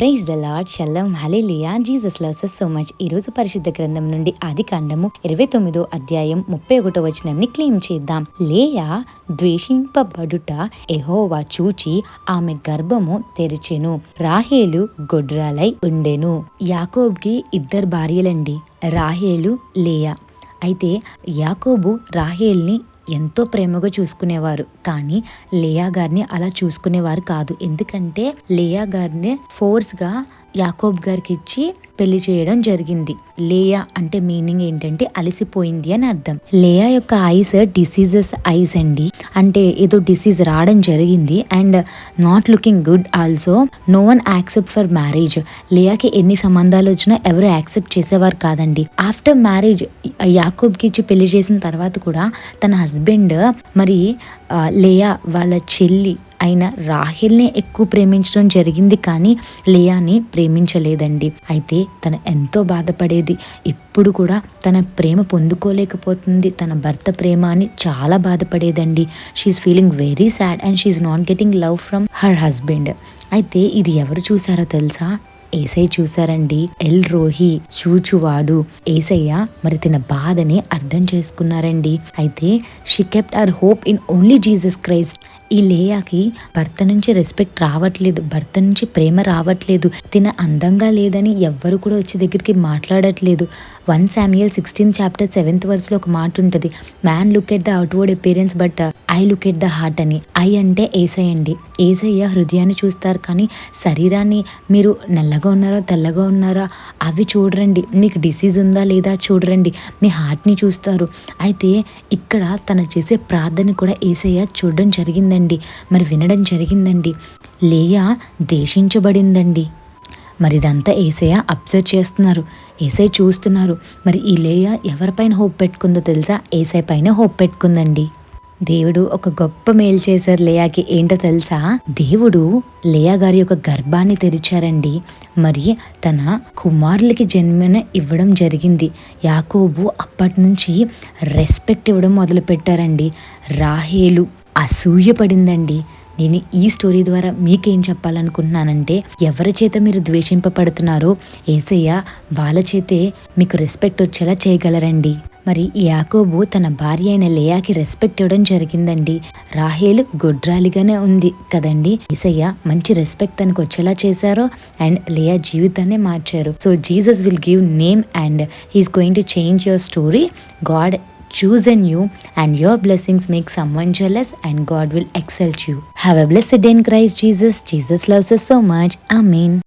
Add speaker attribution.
Speaker 1: Praise the lord shalom hallelujah Jesus loves so much ఈ రోజు పరిశుద్ధ గ్రంథం నుండి ఆది కాండము ఇరవై తొమ్మిదో అధ్యాయం ముప్పై ఒకటో వచనంని క్లెయిమ్ చేద్దాం. లేయా ద్వేషింపబడుట ఎహోవా చూచి ఆమె గర్భము తెరిచెను. రాహేలు గొడ్రాలై ఉండెను. యాకోబ్కి ఇద్దరు భార్యలండి. రాహేలు లేయా. అయితే యాకోబు రాహేల్ని ఎంతో ప్రేమగా చూసుకునేవారు. కానీ లేయా గారిని అలా చూసుకునేవారు కాదు. ఎందుకంటే లేయా గారిని ఫోర్స్గా యాకోబ్ గారికి ఇచ్చి పెళ్ళి చేయడం జరిగింది. లేయా అంటే మీనింగ్ ఏంటంటే అలసిపోయింది అని అర్థం. లేయా యొక్క ఐస్ డిసీజెస్ ఐస్ అండి. అంటే ఏదో డిసీజ్ రావడం జరిగింది and not looking good also no one accept for marriage లేయాకి ఎన్ని సంబంధాలు వచ్చినా ఎవరు యాక్సెప్ట్ చేసేవారు కాదండి. ఆఫ్టర్ మ్యారేజ్ యాకూబ్కి ఇచ్చి పెళ్ళి చేసిన తర్వాత కూడా తన హస్బెండ్ మరి లేయా వాళ్ళ చెల్లి అయిన రాహిల్నే ఎక్కువ ప్రేమించడం జరిగింది కానీ లేయాని ప్రేమించలేదండి. అయితే తను ఎంతో బాధపడేది. ఇప్పుడు కూడా తన ప్రేమ పొందుకోలేకపోతుంది. తన భర్త ప్రేమ అని చాలా బాధపడేదండి. She feeling very sad and she not getting love from her husband అయితే ఇది ఎవరు చూసారో తెలుసా? ఏసై చూసారండి ఎల్ రోహి చూచువాడు. ఏసయ్య మరి తన బాధని అర్థం చేసుకున్నారండి. అయితే she kept our hope in only Jesus Christ. ఈ లేయాకి భర్త నుంచి రెస్పెక్ట్ రావట్లేదు. భర్త నుంచి ప్రేమ రావట్లేదు. తిన అందంగా లేదని ఎవ్వరు కూడా వచ్చి దగ్గరికి మాట్లాడట్లేదు. One Samuel sixteen chapter seventh వర్స్లో ఒక మాట ఉంటుంది. Man look at the outward appearance but I look at the heart అని. ఐ అంటే ఏసై అండి. ఏసయ్య హృదయాన్ని చూస్తారు కానీ శరీరాన్ని మీరు నల్ల నల్లగా ఉన్నారా తెల్లగా ఉన్నారా? అవి చూడరండి. మీకు డిసీజ్ ఉందా లేదా చూడరండి. మీ హార్ట్ని చూస్తారు. అయితే ఇక్కడ తన చేసే ప్రార్థన కూడా ఏసయ్య చూడడం జరిగిందండి. మరి వినడం జరిగిందండి. లేయా దేశించబడిందండి మరి ఇదంతా ఏసయ్య అబ్జర్వ్ చేస్తున్నారు. ఏసై చూస్తున్నారు. మరి ఈ లేయ ఎవరిపైన హోప్ పెట్టుకుందో తెలుసా? ఏసై పైన హోప్ పెట్టుకుందండి. దేవుడు ఒక గొప్ప మేలు చేశారు లేయాకి. ఏంటో తెలుసా? దేవుడు లేయా గారి యొక్క గర్భాన్ని తెరిచారండి. మరి తన కుమారులకి జన్మన ఇవ్వడం జరిగింది. యాకోబు అప్పటి నుంచి రెస్పెక్ట్ ఇవ్వడం మొదలుపెట్టారండి. రాహేలు అసూయపడిందండి. నేను ఈ స్టోరీ ద్వారా మీకేం చెప్పాలనుకుంటున్నానంటే ఎవరి చేత మీరు ద్వేషింపబడుతున్నారో ఏసయ్య వాళ్ళ చేతే మీకు రెస్పెక్ట్ వచ్చేలా చేయగలరండి. మరి యాకోబు తన భార్య అయిన లేయాకి రెస్పెక్ట్ ఇవ్వడం జరిగిందండి. రాహేలు గొడ్రాలిగానే ఉంది కదండి. ఈసయ్య మంచి రెస్పెక్ట్ తనకు వచ్చేలా చేశారో అండ్ లేయా జీవితాన్ని మార్చారు. So Jesus will give name and he's going to change your story. God choose and you and your blessings make someone jealous and God will exalt you. Have a blessed in Christ Jesus Jesus loves so much I mean